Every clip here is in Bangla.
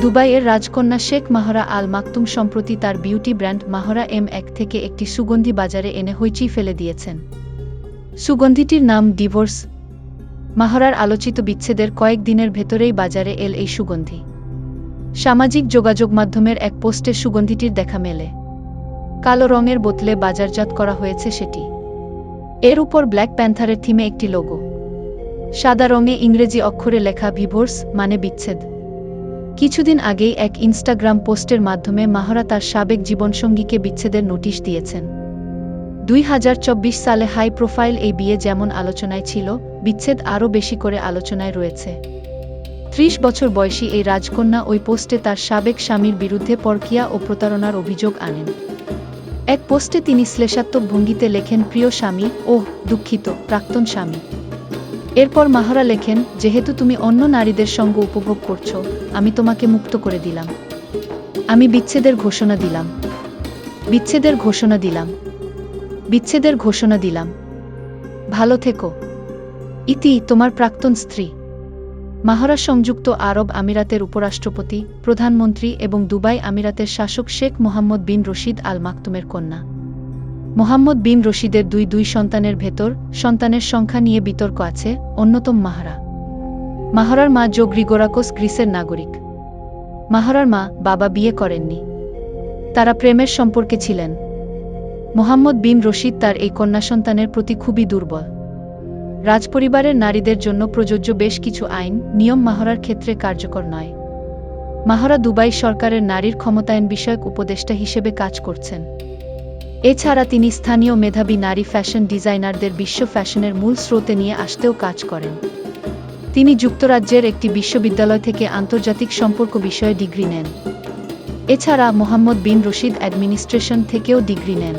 দুবাইয়ের রাজকন্যা শেখ মাহরা আল মাকতুম সম্প্রতি তার বিউটি ব্র্যান্ড মাহরা এম এক থেকে একটি সুগন্ধি বাজারে এনে হইচি ফেলে দিয়েছেন। সুগন্ধিটির নাম ডিভোর্স। মাহরার আলোচিত বিচ্ছেদের কয়েক দিনের ভেতরেই বাজারে এল এই সুগন্ধি। সামাজিক যোগাযোগ মাধ্যমের এক পোস্টে সুগন্ধিটির দেখা মেলে। কালো রঙের বোতলে বাজারজাত করা হয়েছে সেটি। এর উপর ব্ল্যাক প্যান্থারের থিমে একটি লোগো। সাদা রঙে ইংরেজি অক্ষরে লেখা ভিভোর্স মানে বিচ্ছেদ। কিছুদিন আগেই এক ইনস্টাগ্রাম পোস্টের মাধ্যমে মাহরা তার সাবেক জীবনসঙ্গীকে বিচ্ছেদের নোটিশ দিয়েছেন। দুই হাজার চব্বিশ সালে হাই প্রোফাইল এই বিয়ে যেমন আলোচনায় ছিল, বিচ্ছেদ আরও বেশি করে আলোচনায় রয়েছে। ত্রিশ বছর বয়সী এই রাজকন্যা ওই পোস্টে তার সাবেক স্বামীর বিরুদ্ধে পরকিয়া ও প্রতারণার অভিযোগ আনেন। এক পোস্টে তিনি শ্লেষাত্মক ভঙ্গিতে লেখেন, প্রিয় স্বামী, ওহ, দুঃখিত, প্রাক্তন স্বামী। এরপর মাহরা লেখেন, যেহেতু তুমি অন্য নারীদের সঙ্গ উপভোগ করছ, আমি তোমাকে মুক্ত করে দিলাম। আমি বিচ্ছেদের ঘোষণা দিলাম। বিচ্ছেদের ঘোষণা দিলাম। বিচ্ছেদের ঘোষণা দিলাম। ভালো থেকো। ইতি তোমার প্রাক্তন স্ত্রী। মাহরা সংযুক্ত আরব আমিরাতের উপরাষ্ট্রপতি, প্রধানমন্ত্রী এবং দুবাই আমিরাতের শাসক শেখ মোহাম্মদ বিন রশিদ আল মাকতুমের কন্যা। মোহাম্মদ বিন রশিদের দুই দুই সন্তানের ভেতর সন্তানের সংখ্যা নিয়ে বিতর্ক আছে অন্যতম মাহারা। মাহরার মা জো গ্রিগোরাকোস গ্রিসের নাগরিক। মাহরার মা বাবা বিয়ে করেননি। তারা প্রেমের সম্পর্কে ছিলেন। মোহাম্মদ বিন রশিদ তার এই কন্যা সন্তানের প্রতি খুবই দুর্বল। রাজপরিবারের নারীদের জন্য প্রযোজ্য বেশ কিছু আইন, নিয়ম মাহরার ক্ষেত্রে কার্যকর নয়। মাহরা দুবাই সরকারের নারীর ক্ষমতায়ন বিষয়ক উপদেষ্টা হিসেবে কাজ করছেন। এছাড়া তিনি স্থানীয় মেধাবী নারী ফ্যাশন ডিজাইনারদের বিশ্ব ফ্যাশনের মূল স্রোতে নিয়ে আসতেও কাজ করেন। তিনি যুক্তরাজ্যের একটি বিশ্ববিদ্যালয় থেকে আন্তর্জাতিক সম্পর্ক বিষয়ে ডিগ্রি নেন। এছাড়া মোহাম্মদ বিন রশিদ অ্যাডমিনিস্ট্রেশন থেকেও ডিগ্রি নেন।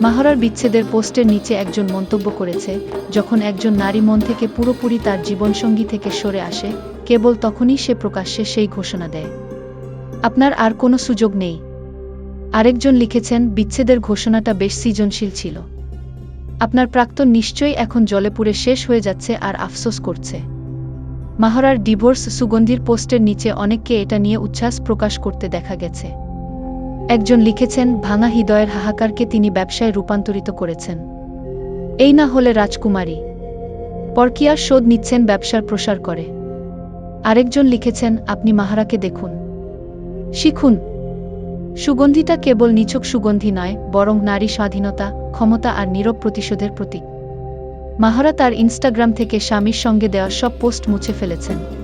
মাহরার বিচ্ছেদের পোস্টের নিচে একজন মন্তব্য করেছে, যখন একজন নারী মন থেকে পুরোপুরি তার জীবনসঙ্গী থেকে সরে আসে, কেবল তখনই সে প্রকাশ্যে সেই ঘোষণা দেয়। আপনার আর কোনো সুযোগ নেই। আরেকজন লিখেছেন, বিচ্ছেদের ঘোষণাটা বেশ সৃজনশীল ছিল। আপনার প্রাক্তন নিশ্চয়ই এখন জলে পুড়ে শেষ হয়ে যাচ্ছে আর আফসোস করছে। মাহরার ডিভোর্স সুগন্ধির পোস্টের নিচে অনেককে এটা নিয়ে উচ্ছ্বাস প্রকাশ করতে দেখা গেছে। একজন লিখেছেন, ভাঙা হৃদয়ের হাহাকারকে তিনি ব্যবসায় রূপান্তরিত করেছেন। এই না হলে রাজকুমারী। পরকিয়ার শোধ নিচ্ছেন ব্যবসার প্রসার করে। আরেকজন লিখেছেন, আপনি মাহারাকে দেখুন। শিখুন সুগন্ধিটা কেবল নিছক সুগন্ধি নয়, বরং নারী স্বাধীনতা, ক্ষমতা আর নীরব প্রতিশোধের প্রতীক। মাহারা তার ইনস্টাগ্রাম থেকে স্বামীর সঙ্গে দেওয়া সব পোস্ট মুছে ফেলেছেন।